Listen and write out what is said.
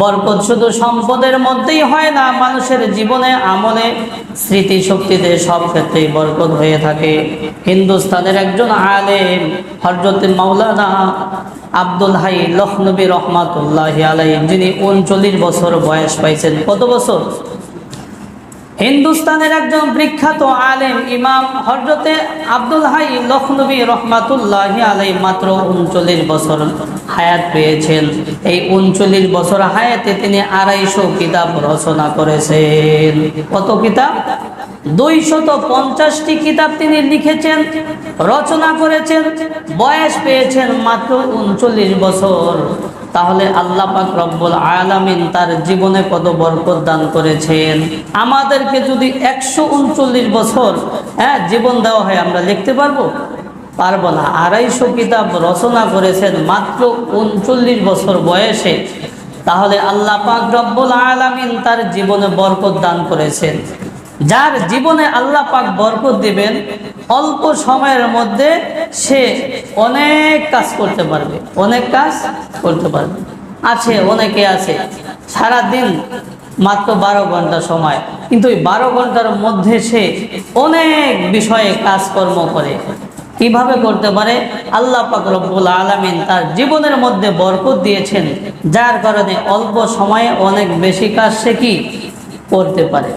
বরকত শুধু সম্পদের মধ্যেই হয় না, মানুষের জীবনে, আমলে স্মৃতি শক্তিতে সব ক্ষেত্রেই বরকত হয়ে থাকে। হিন্দুস্তানের একজন আলেম হরজত মাওলানা আব্দুল হাই লখনবী রহমাতুল্লাহ আলাই যিনি উনচল্লিশ বছর বয়স পাইছেন। কত বছর? হিন্দুস্তানের একজন বিখ্যাত আলেম ইমাম হজরতে আব্দুল হাই লখনবী রহমাতুল্লাহ আলাই মাত্র উনচল্লিশ বছর হায়াত পেয়েছেন। এই উনচল্লিশ বছর হায়াতে তিনি আড়াইশো কিতাব রচনা করেছেন। কত কিতাব? দুইশত পঞ্চাশটি কিতাব তিনি লিখেছেন, রচনা করেছেন, বয়স পেয়েছেন মাত্র উনচল্লিশ বছর। তাহলে আল্লাহ পাক রব্বুল আলামিন তার জীবনে কত বরকত দান করেছেন। আমাদেরকে যদি একশো উনচল্লিশ বছর হ্যাঁ জীবন দেওয়া হয়, আমরা লিখতে পারব? পারব না। আড়াইশো কিতাব রচনা করেছেন মাত্র উনচল্লিশ বছর বয়সে। তাহলে আল্লাহ পাক রব্বুল আলামিন তার জীবনে বরকত দান করেছেন। যার জীবনে আল্লাহ পাক বরকত দিবেন, অল্প সময়ের মধ্যে সে অনেক কাজ করতে পারবে, অনেক কাজ করতে পারবে। আছে, অনেকে আছে সারা দিন মাত্র বারো ঘণ্টা সময়, কিন্তু ওই বারো ঘণ্টার মধ্যে সে অনেক বিষয়ে কাজকর্ম করে। কীভাবে করতে পারে? আল্লাহ পাক রব্বুল আলামিন তার জীবনের মধ্যে বরকত দিয়েছেন, যার কারণে অল্প সময়ে অনেক বেশি কাজ সে কি করতে পারে?